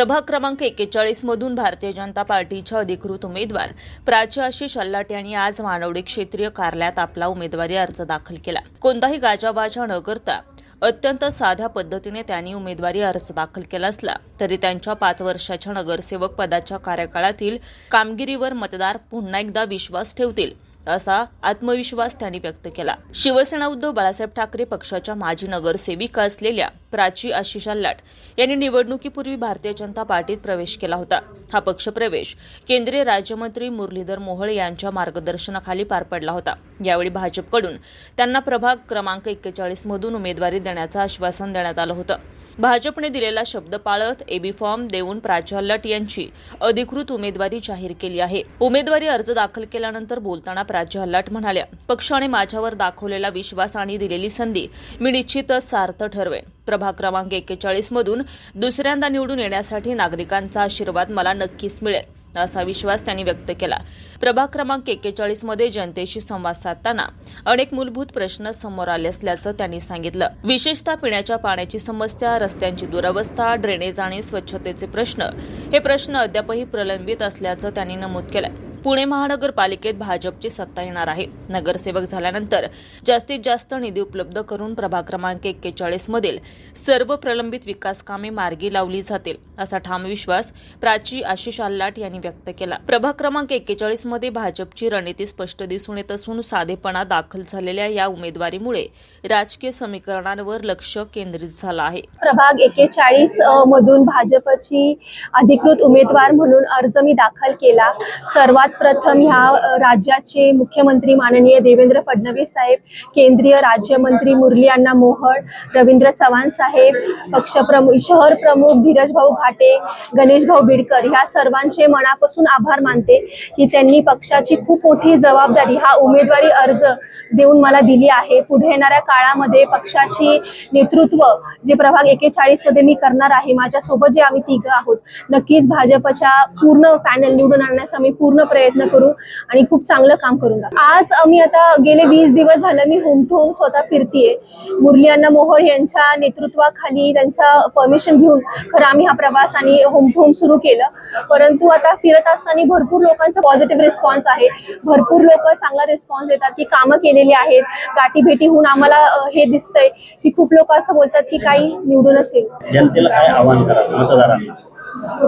प्रभाग क्रमांक एक्केचाळीस मधून भारतीय जनता पार्टीच्या अधिकृत उमेदवार प्राची आशिष अल्लाट यांनी आज मानवडी क्षेत्रीय कार्यालयात आपला उमेदवारी अर्ज दाखल केला. कोणताही गाजाबाजा न करता अत्यंत साध्या पद्धतीने त्यांनी उमेदवारी अर्ज दाखल केला असला तरी त्यांच्या पाच वर्षाच्या नगरसेवक पदाच्या कार्यकाळातील कामगिरीवर मतदार पुन्हा एकदा विश्वास ठेवतील असा आत्मविश्वास त्यांनी व्यक्त केला. शिवसेना उद्धव बाळासाहेब ठाकरे पक्षाच्या माजी नगरसेविका असलेल्या प्राची आशिष अल्लाट यांनी निवडणुकीपूर्वी भारतीय जनता पार्टीत प्रवेश केला होता. हा पक्षप्रवेश केंद्रीय राज्यमंत्री मुरलीधर मोहोळ यांच्या मार्गदर्शनाखाली पार पडला होता. यावेळी भाजपकडून त्यांना प्रभाग क्रमांक एक्केचाळीस मधून उमेदवारी देण्याचं आश्वासन देण्यात आलं होतं. भाजपने दिलेला शब्द पाळत एबी फॉर्म देऊन प्राची अल्लाट यांची अधिकृत उमेदवारी जाहीर केली आहे. उमेदवारी अर्ज दाखल केल्यानंतर बोलताना प्राची हल्लाट म्हणाल्या पक्षाने माझ्यावर दाखवलेला विश्वास आणि दिलेली संधी मी निश्चितच सार्थ ठरवेन. प्रभाग क्रमांक एक्केचाळीसमधून दुसऱ्यांदा निवडून येण्यासाठी नागरिकांचा आशीर्वाद मला नक्कीच मिळेल असा विश्वास त्यांनी व्यक्त केला. प्रभाग क्रमांक एक्केचाळीसमध्ये जनतेशी संवाद साधताना अनेक मूलभूत प्रश्न समोर आले असल्याचं त्यांनी सांगितलं. विशेषतः पिण्याच्या पाण्याची समस्या रस्त्यांची दुरवस्था ड्रेनेज आणि स्वच्छतेचे प्रश्न हे प्रश्न अद्यापही प्रलंबित असल्याचं त्यांनी नमूद केलं पुणे महानगरपालिकेत भाजपची सत्ता येणार आहे. नगरसेवक झाल्यानंतर जास्तीत जास्त निधी उपलब्ध करून प्रभाग क्रमांक एक्केचाळीस मधील सर्व प्रलंबित विकास कामे मार्गी लावली जातील असा ठाम विश्वास प्राची आशिष आल्लाट यांनी व्यक्त केला. प्रभाग क्रमांक एक्केचाळीसमध्ये भाजपची रणनीती स्पष्ट दिसून येत असून साधेपणा दाखल झालेल्या या उमेदवारीमुळे राजकीय समीकरणांवर लक्ष केंद्रित झालं आहे. प्रभाग एकेचाळीस मधून भाजपची अधिकृत उमेदवार म्हणून अर्ज मी दाखल केला. सर्वात प्रथम ह्या राज्याचे मुख्यमंत्री माननीय देवेंद्र फडणवीस साहेब केंद्रीय राज्यमंत्री मुरली अण्णा मोहळ रवींद्र चव्हाण साहेब पक्षप्रमुख शहर प्रमुख धीरजभाऊ घाटे गणेश भाऊ बिडकर ह्या सर्वांचे मनापासून आभार मानते की त्यांनी पक्षाची खूप मोठी जबाबदारी हा उमेदवारी अर्ज देऊन मला दिली आहे. पुढे येणाऱ्या काळामध्ये पक्षाची नेतृत्व जे प्रभाग एकेचाळीसमध्ये मी करणार आहे माझ्यासोबत जे आम्ही तिघं आहोत नक्कीच भाजपच्या पूर्ण पॅनल निवडून आणण्याचा मी पूर्ण प्रयत्न प्रयत्न करू आणि खूप चांगलं काम करून आज आम्ही आता गेले वीस दिवस झालं मी होम टू होम स्वतः फिरतीये. मुरली अण्णा मोहोळ यांच्या नेतृत्वाखाली त्यांचं परमिशन घेऊन खरं आम्ही हा प्रवास आणि होम टू होम सुरू केलं. परंतु आता फिरत असताना भरपूर लोकांचा पॉझिटिव्ह रिस्पॉन्स आहे. भरपूर लोक चांगला रिस्पॉन्स देतात की कामं केलेली आहेत. गाठी भेटी होऊन आम्हाला हे दिसतंय की खूप लोक असं बोलतात की काही निवडूनच येईल. जनतेला काय आव्हान करा मतदारांना?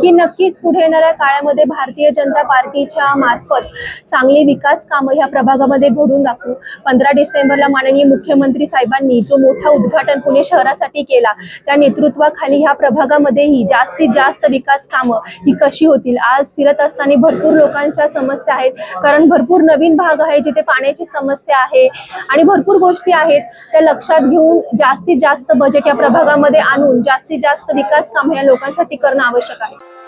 की नक्कीच पुढे येणाऱ्या काळामध्ये भारतीय जनता पार्टीच्या मार्फत चांगली विकास कामं ह्या प्रभागामध्ये घडून दाखवू. पंधरा डिसेंबरला माननीय मुख्यमंत्री साहेबांनी जो मोठा उद्घाटन पुणे शहरासाठी केला त्या नेतृत्वाखाली ह्या प्रभागामध्येही जास्तीत जास्त विकास कामं ही कशी होतील? आज फिरत असताना भरपूर लोकांच्या समस्या आहेत. कारण भरपूर नवीन भाग आहे जिथे पाण्याची समस्या आहे आणि भरपूर गोष्टी आहेत. त्या लक्षात घेऊन जास्तीत जास्त बजेट या प्रभागामध्ये आणून जास्तीत जास्त विकास काम या लोकांसाठी करणं आवश्यक आहे